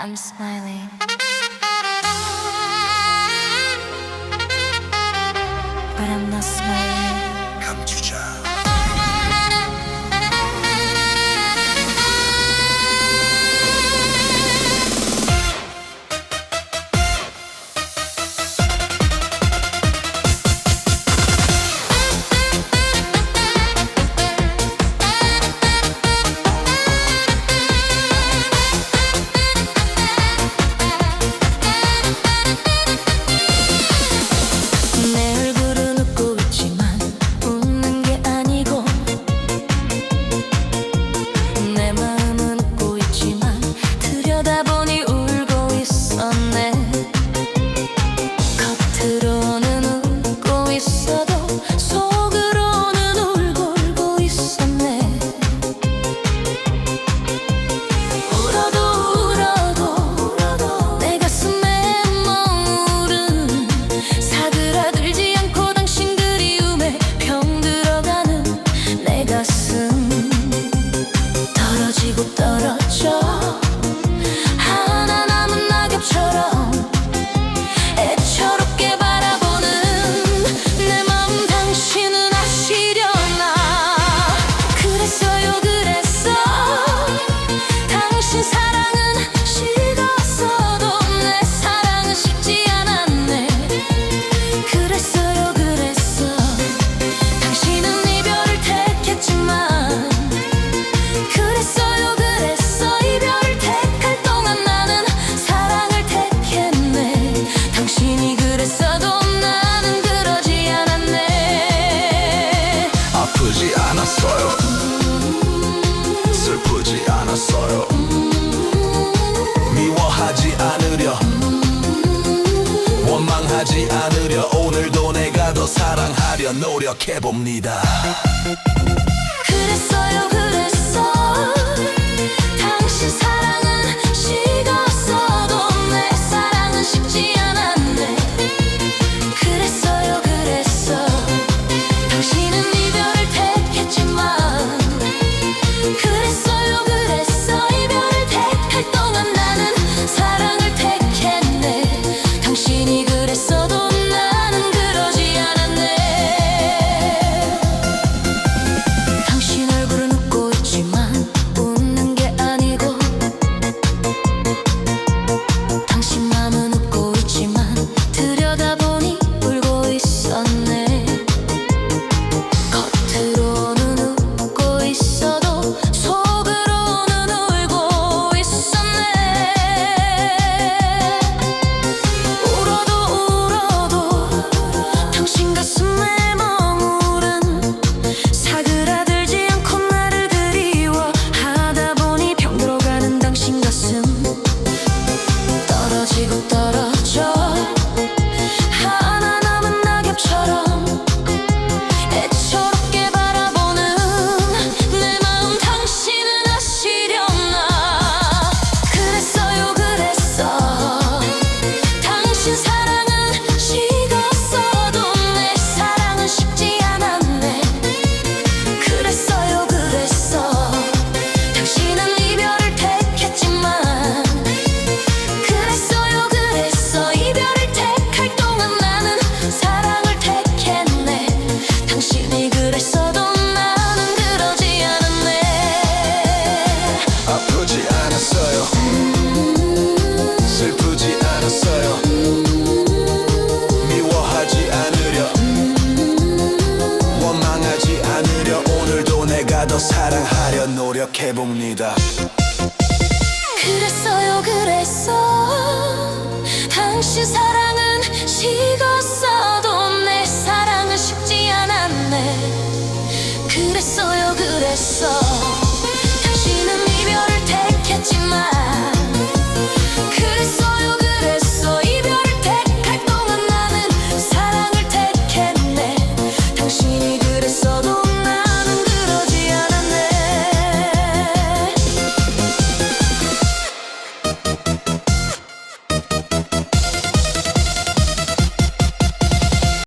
I'm smiling. półtora 그랬어도 나는 그러지 않았네. 아프지 않았어요. 슬프지 않았어요. 미워하지 않으려. 원망하지 않으려. 오늘도 내가 더 사랑하려 노력해봅니다. 그랬어요 생각해봅니다. 그랬어요 그랬어. 당신 사랑은 식었어도 내 사랑은 식지 않았네. 그랬어요 그랬어. 당신은 이별을 택했지만 그랬어.